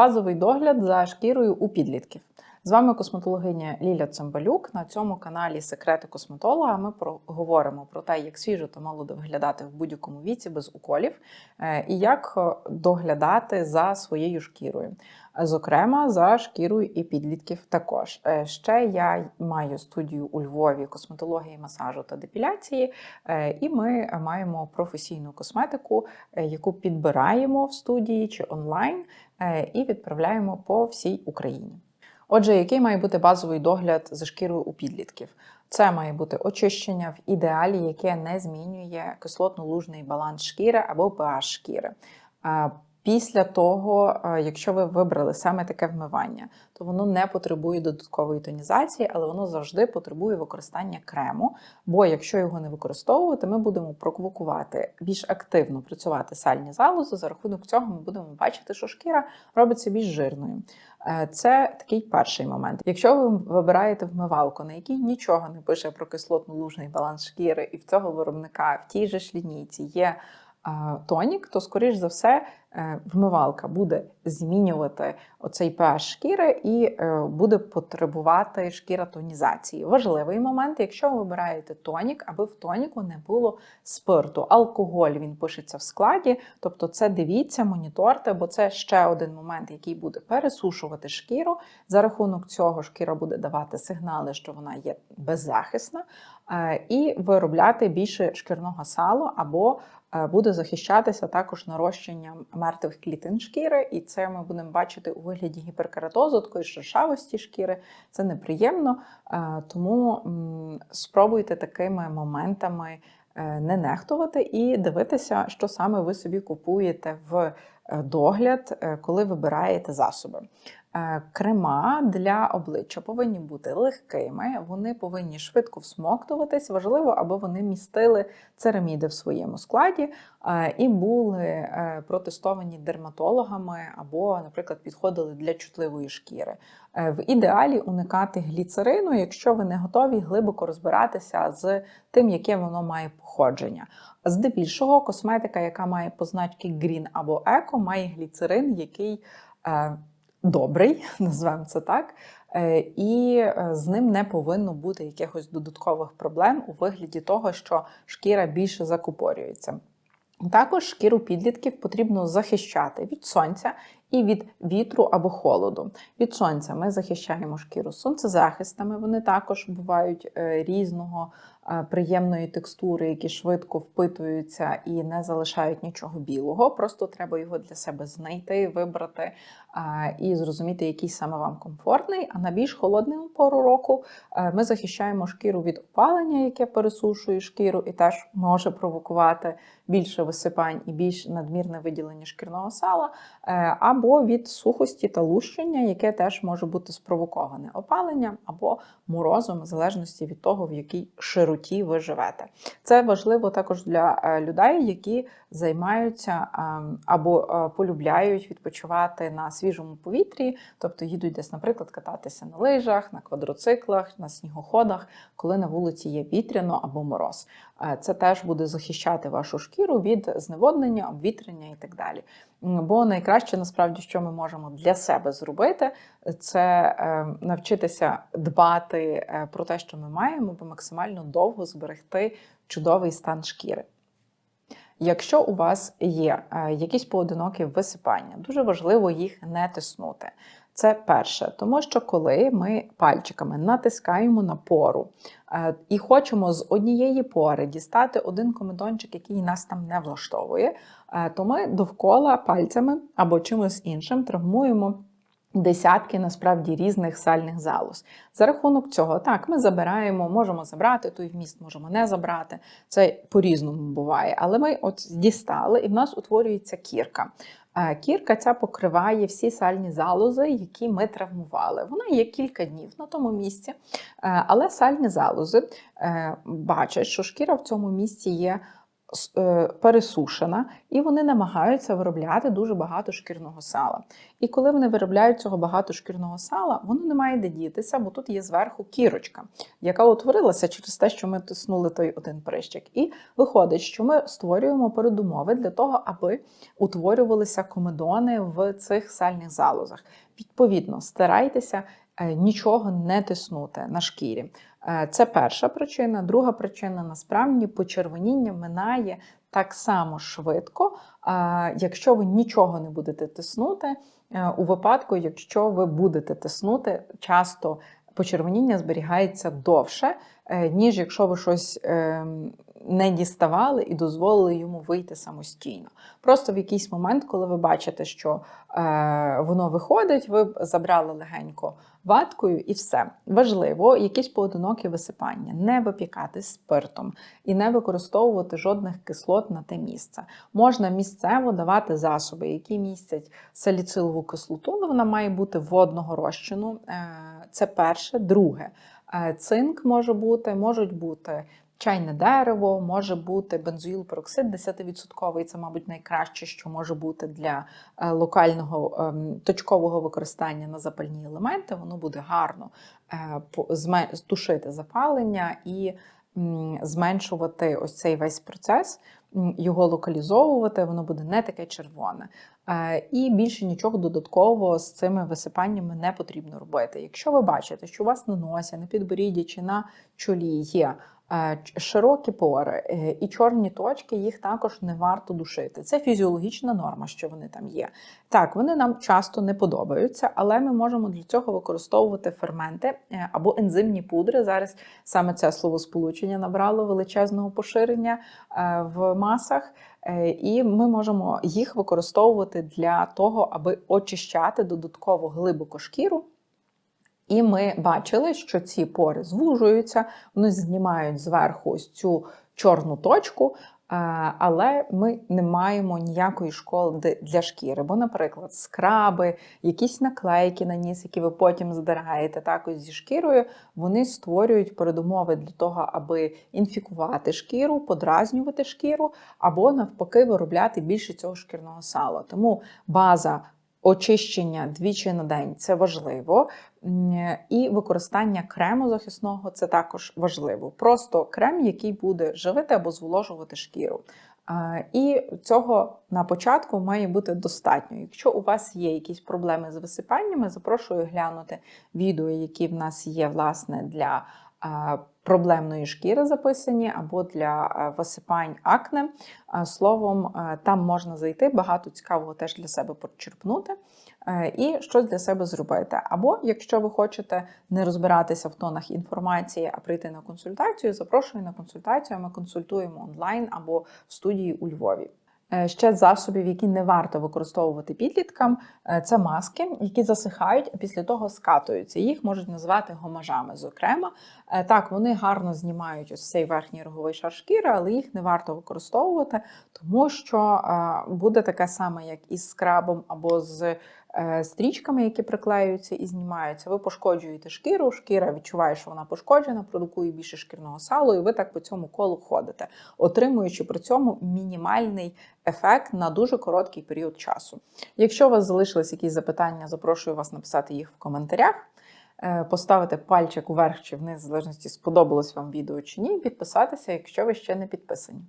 Базовий догляд за шкірою у підлітків. З вами косметологиня Ліля Цимбалюк. На цьому каналі Секрети косметолога ми говоримо про те, як свіжо та молодо виглядати в будь-якому віці без уколів, е, і як е, доглядати за своєю шкірою. Зокрема, за шкірою і підлітків також. Е, Ще я маю студію у Львові косметології, масажу та депіляції, і ми маємо професійну косметику, яку підбираємо в студії чи онлайн і відправляємо по всій Україні. Отже, який має бути базовий догляд за шкірою у підлітків? Це має бути очищення в ідеалі, яке не змінює кислотно-лужний баланс шкіри або pH шкіри. Після того, е, якщо ви вибрали саме таке вмивання, то воно не потребує додаткової тонізації, але воно завжди потребує використання крему. Бо якщо його не використовувати, ми будемо провокувати більш активно працювати сальні залози. За рахунок цього ми будемо бачити, що шкіра робиться більш жирною. Е, Це такий перший момент. Якщо ви вибираєте вмивалку, на якій нічого не пише про кислотно-лужний баланс шкіри, і в цього виробника в тій же ж лінійці є тонік, то скоріш за все е, вмивалка буде змінювати оцей pH шкіри і е, буде потребувати шкіра тонізації. Важливий момент, якщо ви вибираєте тонік, аби в тоніку не було спирту. Алкоголь він пишеться в складі, тобто це дивіться, моніторте, бо це ще один момент, який буде пересушувати шкіру. За рахунок цього шкіра буде давати сигнали, що вона є беззахисна, е, і виробляти більше шкірного салу або буде захищатися також нарощенням мертвих клітин шкіри, і це ми будемо бачити у вигляді гіперкератозу, такої шершавості шкіри. Це неприємно, е, тому спробуйте такими моментами е, не нехтувати і дивитися, що саме ви собі купуєте в е, догляд, е, коли вибираєте засоби. Е, Крема для обличчя повинні бути легкими, вони повинні швидко всмоктуватись. Важливо, аби вони містили цераміди в своєму складі е, і були е, протестовані дерматологами або, наприклад, підходили для чутливої шкіри. Е, В ідеалі уникати гліцерину, якщо ви не готові глибоко розбиратися з тим, яке воно має походження. Здебільшого, косметика, яка має позначки Green або Eco, має гліцерин, який е, добрий, назвемо це так. Е, І е, з ним не повинно бути якихось додаткових проблем у вигляді того, що шкіра більше закупорюється. Також шкіру підлітків потрібно захищати від сонця і від вітру або холоду. Від сонця ми захищаємо шкіру сонцезахистами. Вони також бувають е, різного е, приємної текстури, які швидко впитуються і не залишають нічого білого. Просто треба його для себе знайти, вибрати е, і зрозуміти, який саме вам комфортний. А на більш холодну пору року ми захищаємо шкіру від опалення, яке пересушує шкіру, і теж може провокувати більше висипань і більш надмірне виділення шкірного сала, е, або від сухості та лущення, яке теж може бути спровоковане опаленням або морозом, в залежності від того, в якій широті ви живете. Це важливо також для е, людей, які займаються ем, або е, полюбляють відпочивати на свіжому повітрі, тобто їдуть десь, наприклад, кататися на лижах, на квадроциклах, на снігоходах, коли на вулиці є вітряно або мороз. Е, Це теж буде захищати вашу шкіру від зневоднення, обвітрення і так далі. Бо найкраще насправді, що ми можемо для себе зробити, це е, навчитися дбати е, про те, що ми маємо, бо максимально довго зберегти чудовий стан шкіри. Якщо у вас є якісь поодинокі висипання, дуже важливо їх не тиснути. Це перше, тому що коли ми пальчиками натискаємо на пору е, і хочемо з однієї пори дістати один комедончик, який нас там не влаштовує, е, то ми довкола пальцями або чимось іншим травмуємо. Десятки насправді різних сальних залоз. За рахунок цього, так, ми забираємо, можемо забрати той вміст, можемо не забрати. Це по-різному буває. Але ми от дістали, і в нас утворюється кірка. Кірка ця покриває всі сальні залози, які ми травмували. Вона є кілька днів на тому місці, Е, але сальні залози е, бачать, що шкіра в цьому місці є пересушена, і вони намагаються виробляти дуже багато шкірного сала. І коли вони виробляють цього багато шкірного сала, воно не має де дітися, бо тут є зверху кірочка, яка утворилася через те, що ми тиснули той один прищик. І виходить, що ми створюємо передумови для того, аби утворювалися комедони в цих сальних залозах. Відповідно, старайтеся е, нічого не тиснути на шкірі. Е, Це перша причина. Друга причина насправді почервоніння минає так само швидко, е, якщо ви нічого не будете тиснути. е, У випадку, якщо ви будете тиснути, часто почервоніння зберігається довше, ніж якщо ви щось ем, не діставали і дозволили йому вийти самостійно. Просто в якийсь момент, коли ви бачите, що е, воно виходить, ви забрали легенько ваткою і все. Важливо, якісь поодинокі висипання, не випікати спиртом і не використовувати жодних кислот на те місце. Можна місцево давати засоби, які містять саліцилову кислоту, але вона має бути водного розчину. Е, Це перше. Друге, е, цинк може бути, можуть бути. Чайне дерево, може бути бензоїл-пероксид 10%, це, мабуть, найкраще, що може бути для е, локального ем, точкового використання на запальні елементи. Воно буде гарно е, тушити запалення і зменшувати ось цей весь процес, його локалізовувати, воно буде не таке червоне. Е, І більше нічого додатково з цими висипаннями не потрібно робити. Якщо ви бачите, що у вас на носі, на підборідді чи на чолі є широкі пори е, і чорні точки, їх також не варто душити. Це фізіологічна норма, що вони там є. Так, вони нам часто не подобаються, але ми можемо для цього використовувати ферменти е, або ензимні пудри. Зараз саме це словосполучення набрало величезного поширення е, в масах. Е, І ми можемо їх використовувати для того, аби очищати додатково глибоко шкіру. І ми бачили, що ці пори звужуються, вони знімають зверху ось цю чорну точку, е, але ми не маємо ніякої шкоди для шкіри. Бо, наприклад, скраби, якісь наклейки на ніс, які ви потім здираєте також зі шкірою, вони створюють передумови для того, аби інфікувати шкіру, подразнювати шкіру, або навпаки виробляти більше цього шкірного сала. Тому база. Очищення двічі на день це важливо, і використання крему захисного це також важливо. Просто крем, який буде живити або зволожувати шкіру. І цього на початку має бути достатньо. Якщо у вас є якісь проблеми з висипаннями, запрошую глянути відео, які в нас є власне для проблемної шкіри записані, або для висипань акне. Словом, там можна зайти, багато цікавого теж для себе почерпнути е, і щось для себе зробити. Або якщо ви хочете не розбиратися в тонах інформації, а прийти на консультацію, запрошую на консультацію. Ми консультуємо онлайн або в студії у Львові. Е, Ще засобів, які не варто використовувати підліткам, е, це маски, які засихають, а після того скатуються. Їх можуть назвати гомажами. Зокрема, Е, так вони гарно знімають ось цей верхній роговий шар шкіри, але їх не варто використовувати, тому що буде таке саме, як із скрабом або з стрічками, які приклеюються і знімаються. Ви пошкоджуєте шкіру, шкіра відчуває, що вона пошкоджена, продукує більше шкірного салу, і ви так по цьому колу ходите, отримуючи при цьому мінімальний ефект на дуже короткий період часу. Якщо у вас залишились якісь запитання, запрошую вас написати їх в коментарях. е, Поставити пальчик вверх чи вниз, в залежності сподобалось вам відео чи ні, підписатися, якщо ви ще не підписані.